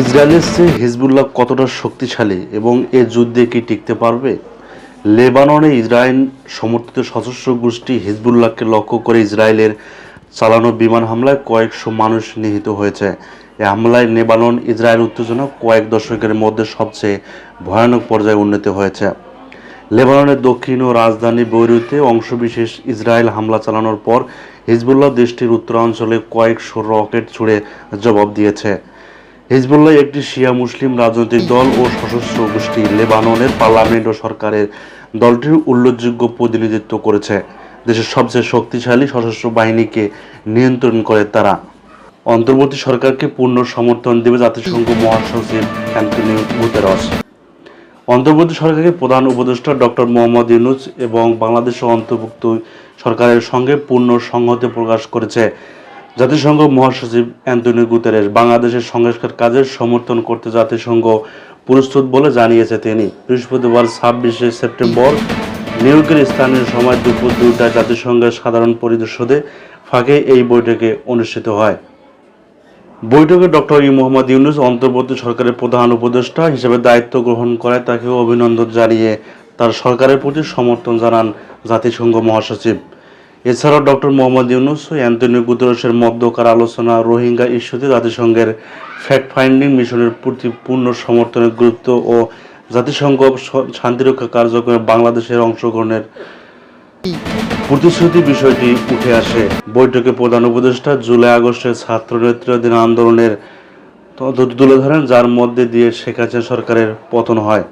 ইসরায়েলের চেয়ে হিজবুল্লাহ কতটা শক্তিশালী এবং এ যুদ্ধে কি টিকতে পারবে? লেবাননে ইসরায়েল সমর্থিত সশস্ত্র গোষ্ঠী হিজবুল্লাহকে লক্ষ্য করে ইসরায়েলের চালানো বিমান হামলায় কয়েকশো মানুষ নিহত হয়েছে। এ হামলায় লেবানন ইসরায়েল উত্তেজনা কয়েক দশকের মধ্যে সবচেয়ে ভয়ানক পর্যায়ে উন্নতি হয়েছে। লেবাননের দক্ষিণ ও রাজধানী বৈরুতে অংশবিশেষ ইসরায়েল হামলা চালানোর পর হিজবুল্লাহ দেশটির উত্তরাঞ্চলে কয়েকশো রকেট ছুড়ে জবাব দিয়েছে। হিজবুল্লাহ একটি শিয়া মুসলিম রাজনৈতিক দল ও সশস্ত্র গোষ্ঠী লেবাননের পার্লামেন্ট ও সরকারের দলটির উল্লেখযোগ্য প্রতিনিধিত্ব করেছে। দেশের সবচেয়ে শক্তিশালী সশস্ত্র বাহিনীকে নিয়ন্ত্রণ করে তারা। অন্তর্বর্তী সরকারকে পূর্ণ সমর্থন দেবে জাতিসংঘ মহাসচিব অ্যান্টনিও গুতেরস। অন্তর্বর্তী সরকারের প্রধান উপদেষ্টা ডক্টর মোহাম্মদ ইউনুস এবং বাংলাদেশের অন্তর্ভুক্ত সরকারের সঙ্গে পূর্ণ সংহতি প্রকাশ করেছে। জাতিসংঘ মহাসচিব অ্যান্টনিও গুতেরেস বাংলাদেশের সংস্কার কাজের সমর্থন করতে জাতিসংঘ প্রস্তুত বলে জানিয়েছে তিনি। বৃহস্পতিবার ছাব্বিশে সেপ্টেম্বর নিউ ইয়র্কের স্থানীয় সময় দুপুর দুইটায় জাতিসংঘের সাধারণ পরিষদে ফাঁকে এই বৈঠকে অনুষ্ঠিত হয়। বৈঠকে ডক্টর ই মোহাম্মদ ইউনুস অন্তর্বর্তী সরকারের প্রধান উপদেষ্টা হিসেবে দায়িত্ব গ্রহণ করায় তাকে অভিনন্দন জানিয়ে তার সরকারের প্রতি সমর্থন জানান জাতিসংঘ মহাসচিব। এছাড়াও ডক্টর মোহাম্মদ ইউনুস ও অ্যান্টনিও গুতরসের মধ্যকার আলোচনা, রোহিঙ্গা ইস্যুতে জাতিসংঘের ফ্যাক্ট ফাইন্ডিং মিশনের প্রতি পূর্ণ সমর্থনের গুরুত্ব ও জাতিসংঘ শান্তিরক্ষা কার্যক্রমে বাংলাদেশের অংশগ্রহণের প্রতিশ্রুতি বিষয়টি উঠে আসে। বৈঠকে প্রধান উপদেষ্টা জুলাই আগস্টের ছাত্র নেতৃত্বাধীন আন্দোলনের তুলে ধরেন, যার মধ্যে দিয়ে শেখ হাসিনা সরকারের পতন হয়।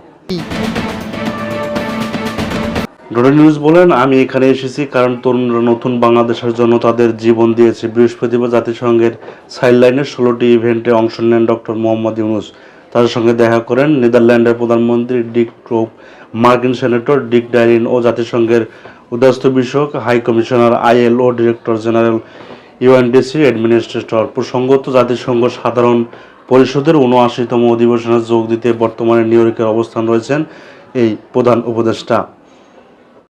ডোডা নিউজ বলেন, আমি এখানে এসেছি কারণ তরুণরা নতুন বাংলাদেশের জন্য তাদের জীবন দিয়েছে। বৃহস্পতিবার জাতিসংঘের সাইডলাইনের ষোলোটি ইভেন্টে অংশ নেন ডক্টর মোহাম্মদ ইউনুস। তাদের সঙ্গে দেখা করেন নেদারল্যান্ডের প্রধানমন্ত্রী ডিক ট্রোপ মার্কিন সেনেটর ডিক ডাইরিন ও জাতিসংঘের উদাস্ত বিষয়ক high commissioner ILO director general UNDC administrator. প্রসঙ্গত, জাতিসংঘ সাধারণ পরিষদের উনআশিতম অধিবেশনে যোগ দিতে বর্তমানে নিউ ইয়র্কের অবস্থান রয়েছেন এই প্রধান উপদেষ্টা।